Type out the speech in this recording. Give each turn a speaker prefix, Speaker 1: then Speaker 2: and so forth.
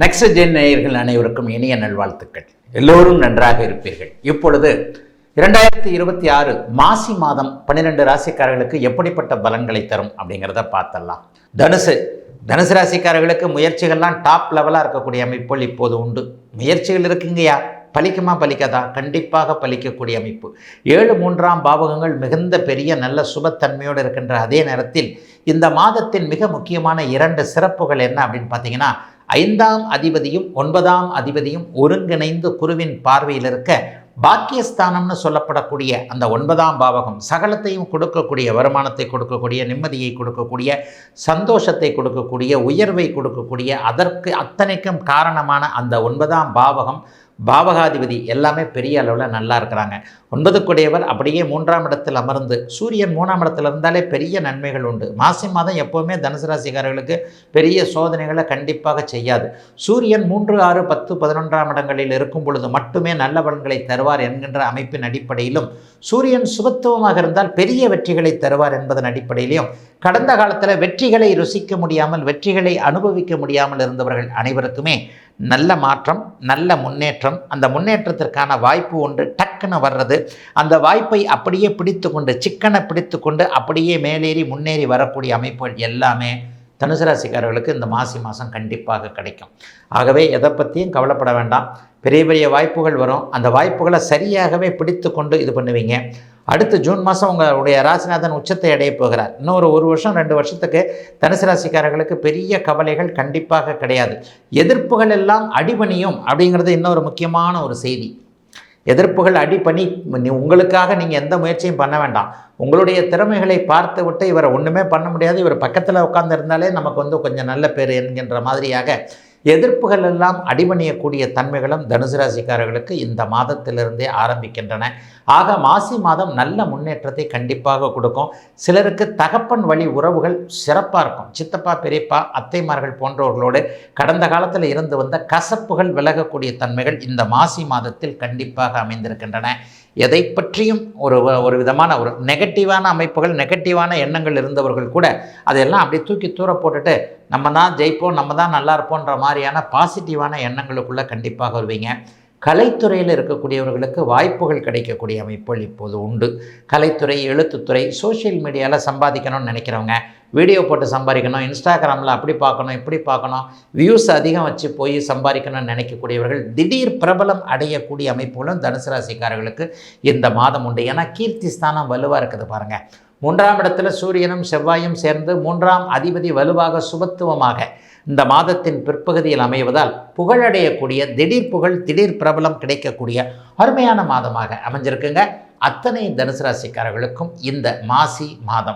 Speaker 1: Next gen நேயர்கள் அனைவருக்கும் இனிய நல்வாழ்த்துக்கள். எல்லோரும் நன்றாக இருப்பீர்கள். இப்பொழுது இரண்டாயிரத்தி இருபத்தி ஆறு மாசி மாதம் பன்னிரெண்டு ராசிக்காரர்களுக்கு எப்படிப்பட்ட பலன்களை தரும் அப்படிங்கிறத பார்த்தலாம் தனுசு. தனுசு ராசிக்காரர்களுக்கு முயற்சிகள்லாம் டாப் லெவலாக இருக்கக்கூடிய அமைப்புகள் இப்போது உண்டு. முயற்சிகள் இருக்குங்கயா பலிக்குமா? பலிக்காதா? கண்டிப்பாக பலிக்கக்கூடிய அமைப்பு. ஏழு மூன்றாம் பாவகங்கள் மிகுந்த பெரிய நல்ல சுபத்தன்மையோடு இருக்கின்ற அதே நேரத்தில் இந்த மாதத்தின் மிக முக்கியமான இரண்டு சிறப்புகள் என்ன அப்படின்னு பார்த்தீங்கன்னா ஐந்தாம் அதிபதியும் ஒன்பதாம் அதிபதியும் ஒருங்கிணைந்து குருவின் பார்வையில் இருக்க பாக்கியஸ்தானம்னு சொல்லப்படக்கூடிய அந்த ஒன்பதாம் பாவகம் சகலத்தையும் கொடுக்கக்கூடிய வருமானத்தை கொடுக்கக்கூடிய நிம்மதியை கொடுக்கக்கூடிய சந்தோஷத்தை கொடுக்கக்கூடிய உயர்வை கொடுக்கக்கூடிய அதற்கு அத்தனைக்கும் காரணமான அந்த ஒன்பதாம் பாவகம் பாவகாதிபதி எல்லாமே பெரிய அளவில் நல்லா இருக்கிறாங்க. ஒன்பதுக்குடையவர் அப்படியே மூன்றாம் இடத்தில் அமர்ந்து சூரியன் மூணாம் இடத்துல இருந்தாலே பெரிய நன்மைகள் உண்டு. மாசி மாதம் எப்போவுமே தனுசு ராசிக்காரர்களுக்கு பெரிய சோதனைகளை கண்டிப்பாக செய்யாது. சூரியன் மூன்று ஆறு பத்து பதினொன்றாம் இடங்களில் இருக்கும் பொழுது மட்டுமே நல்ல பலன்களை தருவார் என்கின்ற அமைப்பின் அடிப்படையிலும் சூரியன் சுபத்துவமாக இருந்தால் பெரிய வெற்றிகளை தருவார் என்பதன் அடிப்படையிலையும் கடந்த காலத்தில் வெற்றிகளை ருசிக்க முடியாமல் வெற்றிகளை அனுபவிக்க முடியாமல் இருந்தவர்கள் அனைவருக்குமே நல்ல மாற்றம் நல்ல முன்னேற்றம் அந்த முன்னேற்றத்திற்கான வாய்ப்பு ஒன்று டக்குன்னு வர்றது. அந்த வாய்ப்பை அப்படியே பிடித்து கொண்டு சிக்கனை பிடித்து கொண்டு அப்படியே மேலேறி முன்னேறி வரக்கூடிய அமைப்புகள் எல்லாமே தனுசு ராசிக்காரர்களுக்கு இந்த மாசி மாதம் கண்டிப்பாக கிடைக்கும். ஆகவே எதை பற்றியும் கவலைப்பட வேண்டாம். பெரிய பெரிய வாய்ப்புகள் வரும். அந்த வாய்ப்புகளை சரியாகவே பிடித்து கொண்டு இது பண்ணுவீங்க. அடுத்து ஜூன் மாதம் உங்களுடைய ராசிநாதன் உச்சத்தை அடைய போகிறார். இன்னும் ஒரு ஒரு வருஷம் ரெண்டு வருஷத்துக்கு தனுசு ராசிக்காரர்களுக்கு பெரிய கவலைகள் கண்டிப்பாக கிடையாது. எதிர்ப்புகள் எல்லாம் அடிபணியும் அப்படிங்கிறது இன்னொரு முக்கியமான ஒரு செய்தி. எதிர்ப்புகள் அடிப்பணி நீ- உங்களுக்காக நீங்கள் எந்த முயற்சியும் பண்ண வேண்டாம். உங்களுடைய திறமைகளை பார்த்து விட்டு இவரை ஒன்றுமே பண்ண முடியாது. இவர் பக்கத்தில் உட்காந்துருந்தாலே நமக்கு வந்து கொஞ்சம் நல்ல பேர் என்கின்ற மாதிரியாக எதிர்ப்புகள் எல்லாம் அடிபணியக்கூடிய தன்மைகளும் தனுசு ராசிக்காரர்களுக்கு இந்த மாதத்திலிருந்தே ஆரம்பிக்கின்றன. ஆக மாசி மாதம் நல்ல முன்னேற்றத்தை கண்டிப்பாக கொடுக்கும். சிலருக்கு தகப்பன் வழி உறவுகள் சிறப்பாக இருக்கும். சித்தப்பா பெரியப்பா அத்தைமார்கள் போன்றவர்களோடு கடந்த காலத்தில் இருந்து வந்த கசப்புகள் விலகக்கூடிய தன்மைகள் இந்த மாசி மாதத்தில் கண்டிப்பாக அமைந்திருக்கின்றன. எதை பற்றியும் ஒரு ஒரு விதமான ஒரு நெகட்டிவான அமைப்புகள் நெகட்டிவான எண்ணங்கள் இருந்தவர்கள் கூட அதையெல்லாம் அப்படியே தூக்கி தூர போட்டுட்டு நம்ம தான் ஜெயிப்போம் நம்ம தான் நல்லா இருப்போன்ற மாதிரியான பாசிட்டிவான எண்ணங்களுக்குள்ளே கண்டிப்பாக வருவீங்க. கலைத்துறையில் இருக்கக்கூடியவர்களுக்கு வாய்ப்புகள் கிடைக்கக்கூடிய அமைப்புகள் இப்போது உண்டு. கலைத்துறை எழுத்துத்துறை சோஷியல் மீடியாவில் சம்பாதிக்கணும்னு நினைக்கிறவங்க வீடியோ போட்டு சம்பாதிக்கணும் இன்ஸ்டாகிராமில் அப்படி பார்க்கணும் இப்படி பார்க்கணும் வியூஸ் அதிகம் வச்சு போய் சம்பாதிக்கணும்னு நினைக்கக்கூடியவர்கள் திடீர் பிரபலம் அடையக்கூடிய அமைப்புகளும் தனுசு ராசிக்காரர்களுக்கு இந்த மாதம் உண்டு. ஏன்னா கீர்த்தி ஸ்தானம் வலுவாக இருக்குது பாருங்கள் மூன்றாம் இடத்துல சூரியனும் செவ்வாயும் சேர்ந்து மூன்றாம் அதிபதி வலுவாக சுபத்துவமாக இந்த மாதத்தின் பிற்பகுதியில் அமைவதால் புகழடையக்கூடிய திடீர் புகழ் திடீர் பிரபலம் கிடைக்கக்கூடிய அருமையான மாதமாக அமைஞ்சிருக்குங்க. அத்தனை தனுசு ராசிக்காரர்களுக்கும் இந்த மாசி மாதம்.